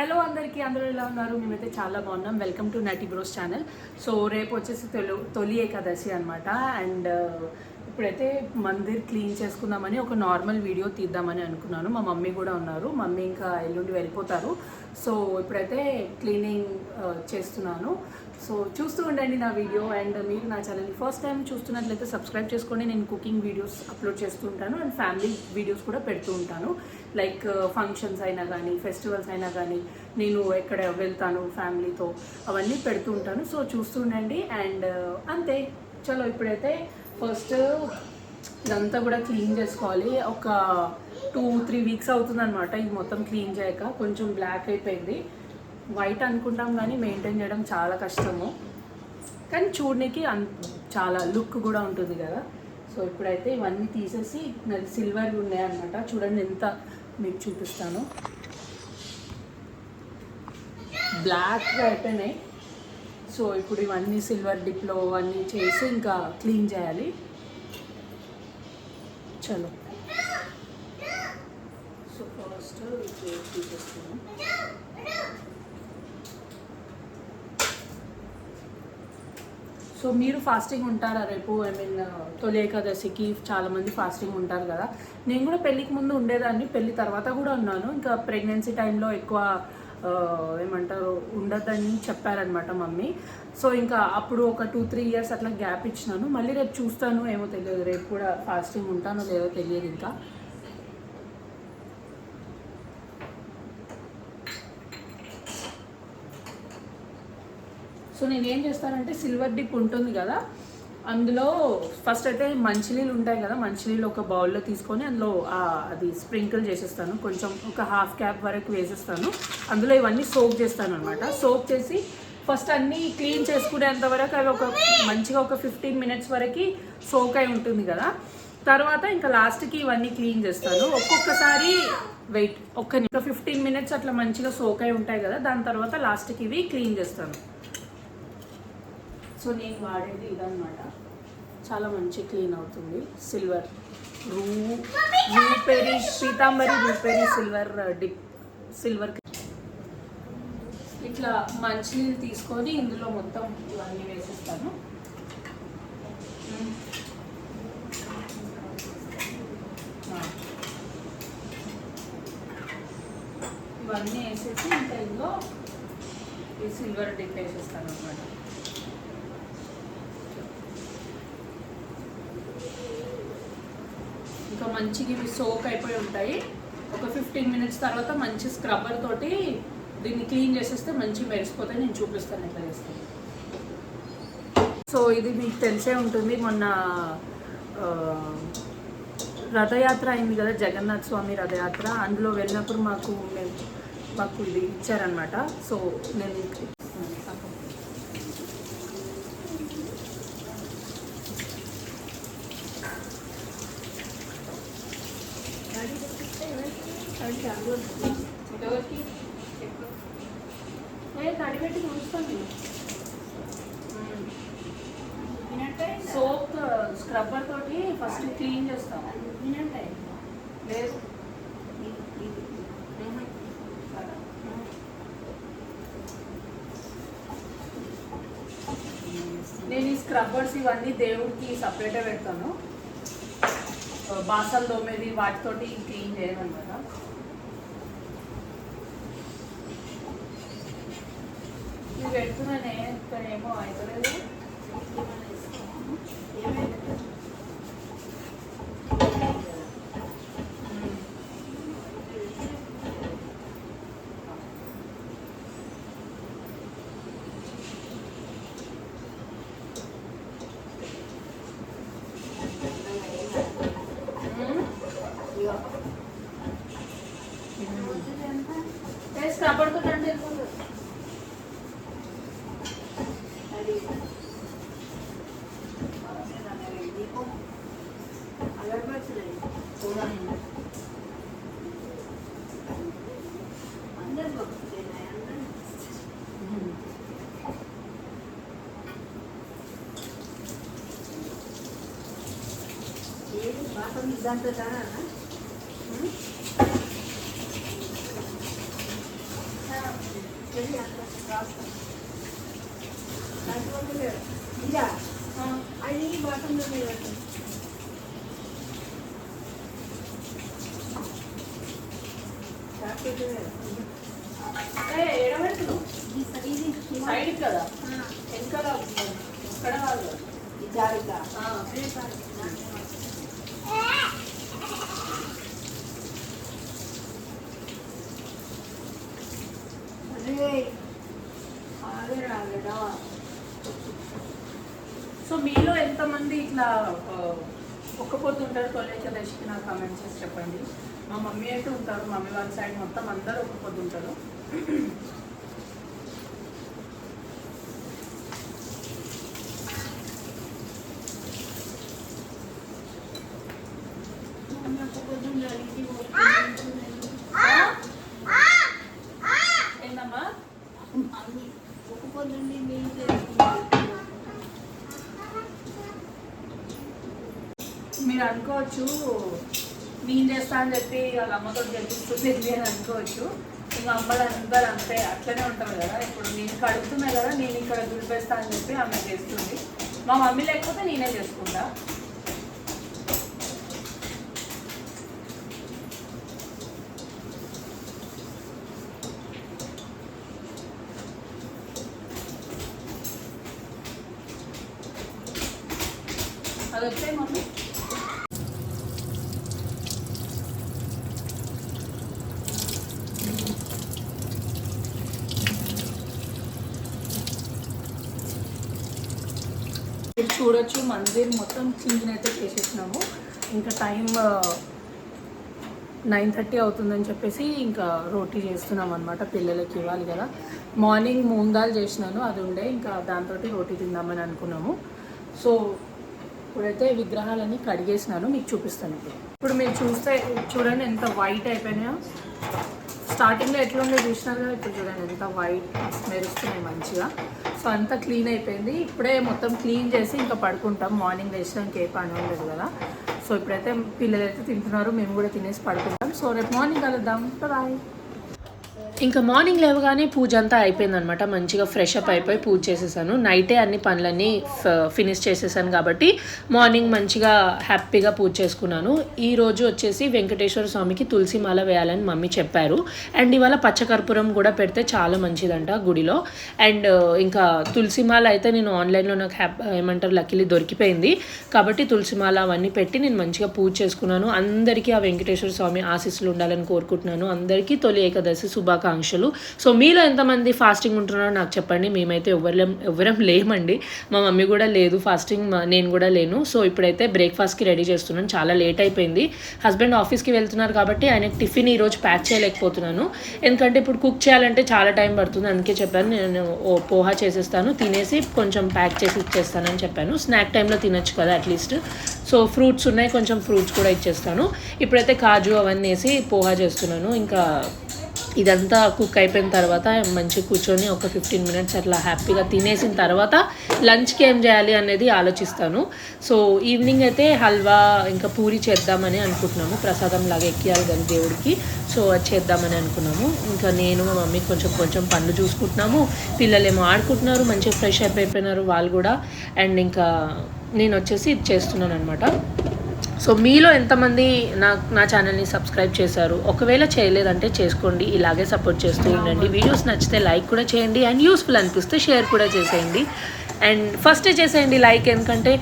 Hello అందరికీ అందరూ ఎలా ఉన్నారు? మేమైతే చాలా బాగున్నాం. Welcome to Nati bros channel so రేపు వచ్చేసి తొలి తొలి ఏకాదశి అనమాట అండ్ uh, ఇప్పుడైతే మందిర్ క్లీన్ చేసుకుందామని ఒక నార్మల్ వీడియో తీద్దామని అనుకున్నాను. మా మమ్మీ కూడా ఉన్నారు. మమ్మీ ఇంకా ఎల్లుండి వెళ్ళిపోతారు. సో ఇప్పుడైతే క్లీనింగ్ uh, చేస్తున్నాను. సో చూస్తూ ఉండండి నా వీడియో అండ్ మీరు నా ఛానల్ని ఫస్ట్ టైం చూస్తున్నట్లయితే సబ్స్క్రైబ్ చేసుకోండి. నేను కుకింగ్ వీడియోస్ అప్లోడ్ చేస్తూ ఉంటాను అండ్ ఫ్యామిలీ వీడియోస్ కూడా పెడుతూ ఉంటాను. లైక్ uh, ఫంక్షన్స్ అయినా కానీ ఫెస్టివల్స్ అయినా కానీ నేను ఎక్కడ వెళ్తాను ఫ్యామిలీతో అవన్నీ పెడుతూ ఉంటాను. సో చూస్తూ ఉండండి అండ్ uh, అంతే. చలో ఇప్పుడైతే ఫస్ట్ ఇదంతా కూడా క్లీన్ చేసుకోవాలి. ఒక టూ త్రీ వీక్స్ అవుతుందన్నమాట. ఇది మొత్తం క్లీన్ చేయక కొంచెం బ్లాక్ అయిపోయింది. వైట్ అనుకుంటాం కానీ మెయింటైన్ చేయడం చాలా కష్టము. కానీ చూడడానికి అన్ చాలా లుక్ కూడా ఉంటుంది కదా. సో ఇప్పుడైతే ఇవన్నీ తీసేసి నాది సిల్వర్ ఉన్నాయన్నమాట చూడండి ఎంత మీకు చూపిస్తాను. బ్లాక్ అయిపోయినాయి. సో ఇప్పుడు ఇవన్నీ సిల్వర్ డిప్లో అన్నీ చేసి ఇంకా క్లీన్ చేయాలి. చలో. సో ఫస్ట్ తీసేస్తాను. సో మీరు ఫాస్టింగ్ ఉంటారా రేపు? ఐ మీన్ uh, తొలి ఏకాదశికి చాలా మంది ఫాస్టింగ్ ఉంటారు కదా. నేను కూడా పెళ్ళికి ముందు ఉండేదాన్ని పెళ్ళి తర్వాత కూడా ఉన్నాను. ఇంకా ప్రెగ్నెన్సీ టైంలో ఎక్కువ uh, ఏమంటారు ఉండదని చెప్పారనమాట మమ్మీ. సో ఇంకా అప్పుడు ఒక టూ త్రీ ఇయర్స్ అట్లా గ్యాప్ ఇచ్చినాను. మళ్ళీ రేపు చూస్తాను ఏమో తెలియదు. రేపు కూడా ఫాస్టింగ్ ఉంటానో లేదో తెలియదు ఇంకా. సో నేను ఏం చేస్తానంటే సిల్వర్ డిప్ ఉంటుంది కదా అందులో ఫస్ట్ అయితే మంచినీళ్ళు ఉంటాయి కదా మంచినీళ్ళు ఒక బౌల్లో తీసుకొని అందులో అది స్ప్రింకిల్ చేసేస్తాను. కొంచెం ఒక హాఫ్ క్యాప్ వరకు వేసేస్తాను. అందులో ఇవన్నీ సోక్ చేస్తాను అనమాట సోక్ చేసి ఫస్ట్ అన్నీ క్లీన్ చేసుకునేంత వరకు అవి ఒక మంచిగా ఒక ఫిఫ్టీన్ మినిట్స్ వరకు సోక్ అయి ఉంటుంది కదా. తర్వాత ఇంకా లాస్ట్కి ఇవన్నీ క్లీన్ చేస్తాను. ఒక్కొక్కసారి వెయిట్ ఒక్క ఫిఫ్టీన్ మినిట్స్ అట్లా మంచిగా సోక్ అయి ఉంటాయి కదా దాని తర్వాత లాస్ట్కి ఇవి క్లీన్ చేస్తాను. సో నేను వాడేది ఇదన్నమాట. చాలా మంచి క్లీన్ అవుతుంది. సిల్వర్. రూ Ruperi Pitambari Ruperi silver dip silver ఇట్లా మంచినీళ్ళు తీసుకొని ఇందులో మొత్తం ఇవన్నీ వేసేస్తాను. ఇవన్నీ వేసేసి ఇంకా ఇందులో ఈ సిల్వర్ డిప్ వేసేస్తాను అనమాట ఇంకా మంచిగా ఇవి సోక్ అయిపోయి ఉంటాయి. ఒక ఫిఫ్టీన్ మినిట్స్ తర్వాత మంచి స్క్రబ్బర్ తోటి దీన్ని క్లీన్ చేసేస్తే మంచి మెరిసిపోతాయి. నేను చూపిస్తాను ఎట్లా చేస్తాను. సో ఇది మీకు తెలిసే ఉంటుంది. మొన్న రథయాత్ర అయింది కదా జగన్నాథ్ స్వామి రథయాత్ర. అందులో వెళ్ళినప్పుడు మాకు మేము మాకు ఇది ఇచ్చారనమాట సో నేను తడిపెట్టి చూస్తాను సోప్ స్క్రబ్బర్ తోటి ఫస్ట్ క్లీన్ చేస్తాం లేదు. నేను ఈ స్క్రబ్బర్స్ ఇవన్నీ దేవుడికి సపరేటే పెడతాను. బాసలు తోమేది వాటితోటి క్లీన్ చేయను అనమాట ఇవి పెడుతున్నానే ఏమో అవుతలేదు अंदर बक्स देना है अंदर ये बात हम एग्ज़ाम पे जाना है चलिए आपका रास्ता रास्ता में गिरा हाँ आई नहीं बात हम लोग में रहते हैं Gracias. సైడ్ కదా. వెనకాల ఎక్కడ కాదు. జాగ్రత్త అదే సో మీలో ఎంతమంది ఇట్లా ఒక్కపోతుంటారు ఒక్క పొద్దు ఉంటారు నాకు కామెంట్ చేసి చెప్పండి. మా మమ్మీ అయితే ఉంటారు మమ్మీ వాళ్ళ సైడ్ మొత్తం అందరూ ఒక్క ఉంటారు మీరు అనుకోవచ్చు నేను చేస్తా అని చెప్పి వాళ్ళ అమ్మతో జరిపిస్తుంది అని అనుకోవచ్చు. ఇంకా అమ్మలు అందరు అంతే అట్లనే ఉంటారు కదా. ఇప్పుడు నేను కడుగుతున్నా కదా నేను ఇక్కడ దులిపేస్తా అని చెప్పి ఆమె చేస్తుంది. మా మమ్మీ లేకపోతే నేనే చేసుకుంటా అది వచ్చాయి మమ్మీ మీరు చూడొచ్చు. మందిర్ మొత్తం క్లీన్ అయితే చేసేసినాము. ఇంకా టైం నైన్ థర్టీ అవుతుందని చెప్పేసి ఇంకా రోటీ చేస్తున్నాం అనమాట పిల్లలకి ఇవ్వాలి కదా. మార్నింగ్ మూంగ్ దాల్ చేసినాను. అది ఉండే. ఇంకా దాంతో రోటీ తిందామని అనుకున్నాము. సో ఇప్పుడైతే విగ్రహాలన్నీ కడిగేసినాను. మీకు చూపిస్తాను ఇప్పుడు. ఇప్పుడు మీరు చూస్తే చూడండి ఎంత వైట్ అయిపోయినాయో. స్టార్టింగ్లో ఎట్లుండే చూసినారు కదా ఇప్పుడు చూడండి ఎంత వైట్ మెరుస్తున్నాయి మంచిగా. సో అంతా క్లీన్ అయిపోయింది. ఇప్పుడే మొత్తం క్లీన్ చేసి ఇంకా పడుకుంటాం. మార్నింగ్ లేచడానికి ఏ పని ఉండదు కదా. సో ఇప్పుడైతే పిల్లలు అయితే తింటున్నారు మేము కూడా తినేసి పడుకుంటాం. సో రేపు మార్నింగ్ కలుద్దాం. బాయ్ ఇంకా మార్నింగ్ లేవగానే పూజ అంతా అయిపోయిందనమాట మంచిగా ఫ్రెష్ అప్ అయిపోయి పూజ చేసేసాను. నైటే అన్ని పనులన్నీ ఫినిష్ చేసేసాను కాబట్టి మార్నింగ్ మంచిగా హ్యాపీగా పూజ చేసుకున్నాను. ఈ రోజు వచ్చేసి వెంకటేశ్వర స్వామికి తులసి మాల వేయాలని మమ్మీ చెప్పారు. అండ్ ఇవాళ పచ్చకర్పూరం కూడా పెడితే చాలా మంచిదంట గుడిలో. అండ్ ఇంకా తులసి మాల అయితే నేను ఆన్లైన్లో నాకు హ్యాప్ ఏమంటారు లక్కీలీ దొరికిపోయింది. కాబట్టి తులసి మాల అవన్నీ పెట్టి నేను మంచిగా పూజ చేసుకున్నాను. అందరికీ ఆ వెంకటేశ్వర స్వామి ఆశీస్సులు ఉండాలని కోరుకుంటున్నాను. అందరికీ తొలి ఏకాదశి శుభాకాంక్షలు సో మీలో ఎంతమంది ఫాస్టింగ్ ఉంటున్నారో నాకు చెప్పండి. మేమైతే ఎవరం ఎవరం లేమండి. మా మమ్మీ కూడా లేదు. ఫాస్టింగ్ నేను కూడా లేను. సో ఇప్పుడైతే బ్రేక్ఫాస్ట్కి రెడీ చేస్తున్నాను. చాలా లేట్ అయిపోయింది. హస్బెండ్ ఆఫీస్కి వెళ్తున్నారు కాబట్టి ఆయన టిఫిన్ ఈరోజు ప్యాక్ చేయలేకపోతున్నాను. ఎందుకంటే ఇప్పుడు కుక్ చేయాలంటే చాలా టైం పడుతుంది. అందుకే చెప్పాను. నేను ఓ పోహా చేసేస్తాను. తినేసి కొంచెం ప్యాక్ చేసి ఇచ్చేస్తానని చెప్పాను. స్నాక్ టైంలో తినొచ్చు కదా అట్లీస్ట్ సో ఫ్రూట్స్ ఉన్నాయి. కొంచెం ఫ్రూట్స్ కూడా ఇచ్చేస్తాను. ఇప్పుడైతే కాజు అవన్నీ వేసి పోహా చేస్తున్నాను. ఇంకా ఇదంతా కుక్ అయిపోయిన తర్వాత మంచిగా కూర్చొని ఒక ఫిఫ్టీన్ మినిట్స్ అట్లా హ్యాపీగా తినేసిన తర్వాత లంచ్కి ఏం చేయాలి అనేది ఆలోచిస్తాను. సో ఈవినింగ్ అయితే హల్వా ఇంకా పూరి చేద్దామని అనుకుంటున్నాము. ప్రసాదం లాగా ఎక్కియాలి కానీ దేవుడికి. సో అది చేద్దామని అనుకున్నాము. ఇంకా నేను మా మమ్మీ కొంచెం కొంచెం పనులు చూసుకుంటున్నాము. పిల్లలేమో ఆడుకుంటున్నారు మంచిగా ఫ్రెష్ అయిపోయిపోయినారు వాళ్ళు కూడా. అండ్ ఇంకా నేను వచ్చేసి ఇది చేస్తున్నాను అనమాట సో మీలో ఎంతమంది నా నా ఛానల్ని సబ్స్క్రైబ్ చేశారు? ఒకవేళ చేయలేదంటే చేసుకోండి ఇలాగే సపోర్ట్ చేస్తూ ఉండండి. వీడియోస్ నచ్చితే లైక్ కూడా చేయండి అండ్ యూస్ఫుల్ అనిపిస్తే షేర్ కూడా చేసేయండి. అండ్ ఫస్ట్ చేసేయండి లైక్ ఎందుకంటే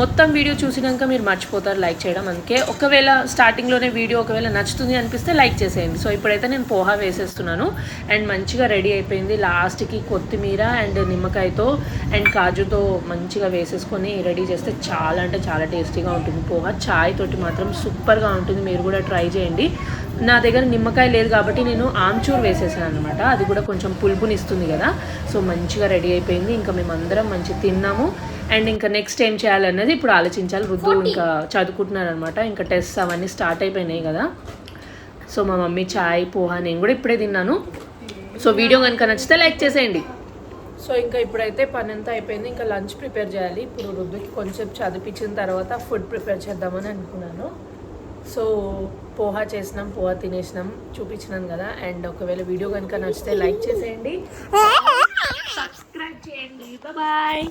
మొత్తం వీడియో చూసినాక మీరు మర్చిపోతారు లైక్ చేయడం. అందుకే ఒకవేళ స్టార్టింగ్లోనే వీడియో ఒకవేళ నచ్చుతుంది అనిపిస్తే లైక్ చేసేయండి. సో ఇప్పుడైతే నేను పోహా వేసేస్తున్నాను. అండ్ మంచిగా రెడీ అయిపోయింది లాస్ట్కి కొత్తిమీర అండ్ నిమ్మకాయతో అండ్ కాజుతో మంచిగా వేసేసుకొని రెడీ చేస్తే చాలా అంటే చాలా టేస్టీగా ఉంటుంది. పోహా చాయ్ తోటి మాత్రం సూపర్గా ఉంటుంది. మీరు కూడా ట్రై చేయండి. నా దగ్గర నిమ్మకాయ లేదు కాబట్టి నేను ఆమ్చూర్ వేసేసాను అనమాట అది కూడా కొంచెం పులుపునిస్తుంది కదా. సో మంచిగా రెడీ అయిపోయింది. ఇంకా మేమందరం మంచిగా తిన్నాము. అండ్ ఇంకా నెక్స్ట్ ఏం చేయాలన్నది ఇప్పుడు ఆలోచించాలి. రుద్దు ఇంకా చదువుకుంటున్నారు అనమాట ఇంకా టెస్ట్ అవన్నీ స్టార్ట్ అయిపోయినాయి కదా. సో మా మమ్మీ చాయ్ పోహా నేను కూడా ఇప్పుడే తిన్నాను. సో వీడియో కనుక నచ్చితే లైక్ చేసేయండి. సో ఇంకా ఇప్పుడైతే పని అంతా అయిపోయింది. ఇంకా లంచ్ ప్రిపేర్ చేయాలి. ఇప్పుడు రుద్దుకి కొంచెం చదివించిన తర్వాత ఫుడ్ ప్రిపేర్ చేద్దామని అనుకున్నాను. సో పోహా చేసినాం పోహా తినేసినాం చూపించినాను కదా. అండ్ ఒకవేళ వీడియో కనుక నచ్చితే లైక్ చేసేయండి. సబ్స్క్రైబ్ చేయండి. బాయ్